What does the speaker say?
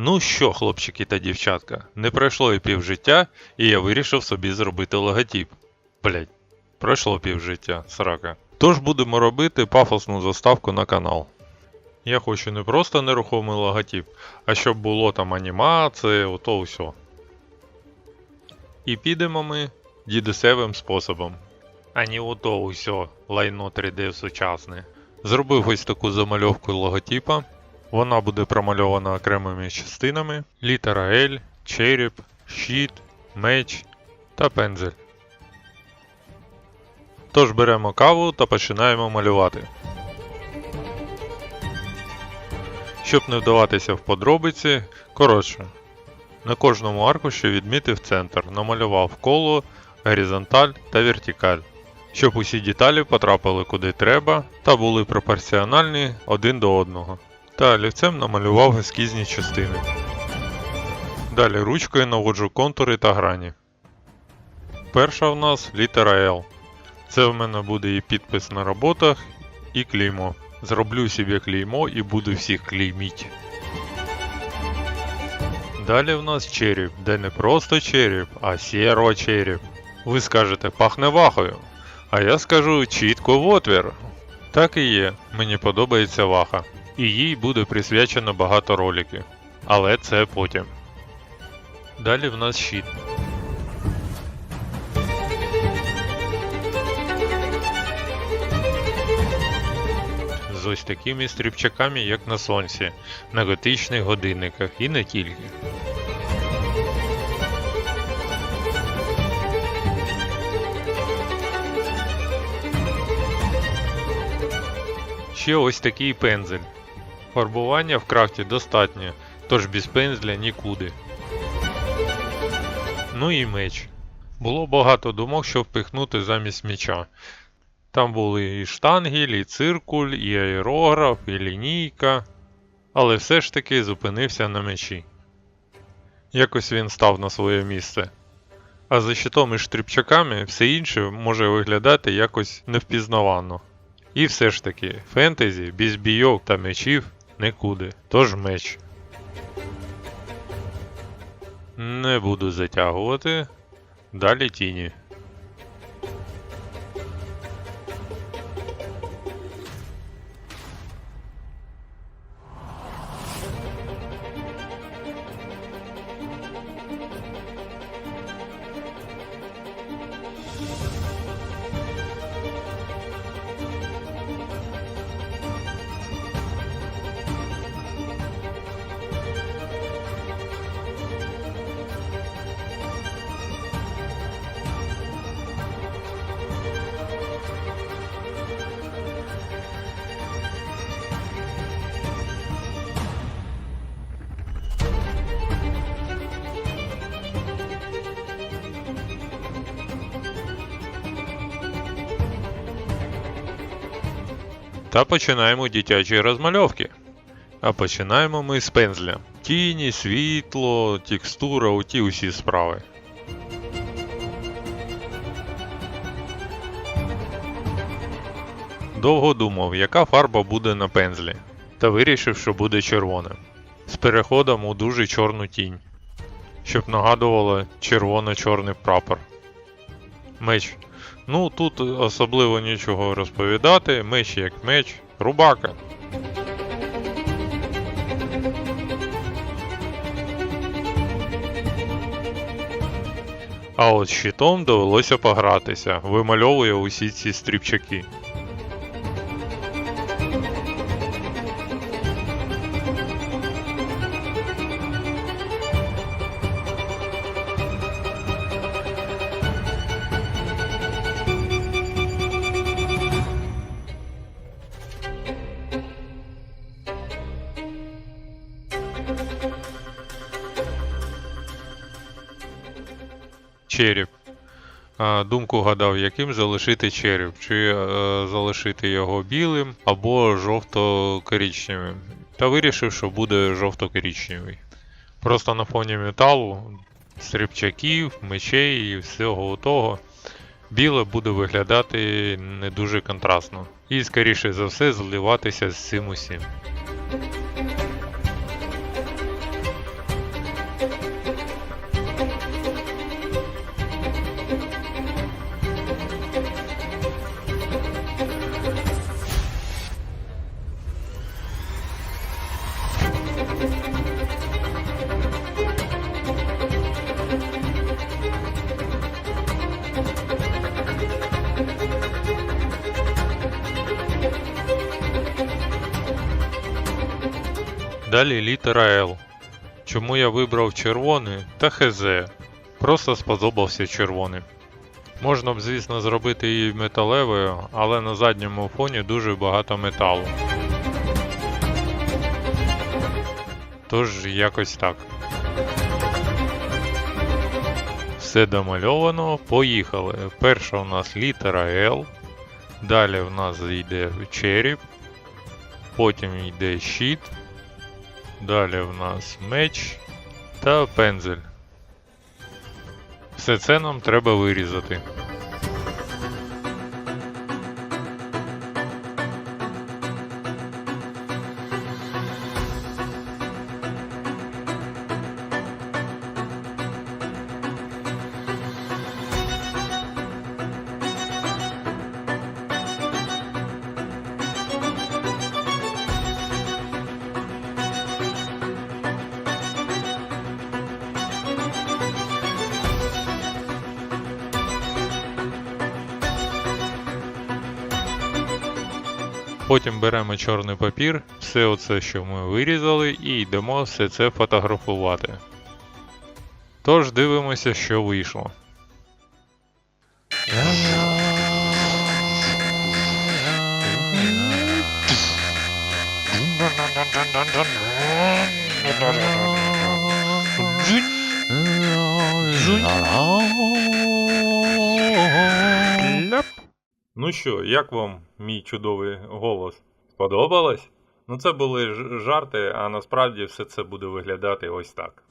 Ну що, хлопчики та дівчатка, не пройшло і півжиття, і я вирішив собі зробити логотип. Блять, пройшло півжиття, срака. Тож будемо робити пафосну заставку на канал. Я хочу не просто нерухомий логотип, а щоб було там анімація, ото все. І підемо ми дідусевим способом. А не ото усе лайно 3D сучасне. Зробив ось таку замальовку логотипа. Вона буде промальована окремими частинами: літера L, череп, щит, меч та пензель. Тож беремо каву та починаємо малювати. Щоб не вдаватися в подробиці, коротше, на кожному аркуші відмітив центр, намалював коло, горизонталь та вертикаль, щоб усі деталі потрапили куди треба та були пропорціональні один до одного. Та олівцем намалював ескізні частини. Далі ручкою наводжу контури та грані. Перша в нас літера L. Це в мене буде і підпис на роботах, і клеймо. Зроблю собі клеймо і буду всіх клейміть. Далі в нас череп, де не просто череп, а сєро череп. Ви скажете пахне вахою. А я скажу чітко в отвір. Так і є, мені подобається ваха. І їй буде присвячено багато роликів. Але це потім. Далі в нас щит. З ось такими стрібчаками, як на сонці, на готичних годинниках і не тільки. Ще ось такий пензель. Фарбування в крафті достатньо, тож без пензля нікуди. Ну і меч. Було багато думок, що впихнути замість меча. Там були і штангель, і циркуль, і аерограф, і лінійка. Але все ж таки зупинився на мечі. Якось він став на своє місце. А за щитом і штрипчаками все інше може виглядати якось невпізнавано. І все ж таки, фентезі без бійок та мечів нікуди. Тож меч. Не буду затягувати. Далі тіні. Та починаємо дитячі розмальовки. А починаємо ми з пензля. Тіні, світло, текстура, оті усі справи. Довго думав, яка фарба буде на пензлі, та вирішив, що буде червона. З переходом у дуже чорну тінь, щоб нагадувало червоно-чорний прапор. Меч. Ну, тут особливо нічого розповідати. Меч як меч. Рубака. А от щитом довелося погратися, вимальовує усі ці стрібчаки. Череп. Думку гадав, яким залишити череп, чи е, залишити його білим або жовто-коричневим. Та вирішив, що буде жовто-коричневий. Просто на фоні металу, стрибчаків, мечей і всього того. Біле буде виглядати не дуже контрастно. І, скоріше за все, зливатися з цим усім. Далі літера L. Чому я вибрав червоний та хз. Просто сподобався червоний. Можна б, звісно, зробити її металевою, але на задньому фоні дуже багато металу. Тож якось так. Все домальовано, поїхали. Перша у нас літера L. Далі в нас йде череп. Потім йде щит. Далі в нас меч та пензель. Все це нам треба вирізати. Потім беремо чорний папір, все оце, що ми вирізали, і йдемо все це фотографувати. Тож дивимося, що вийшло. Ну що, як вам мій чудовий голос? Сподобалось? Ну це були жарти, а насправді все це буде виглядати ось так.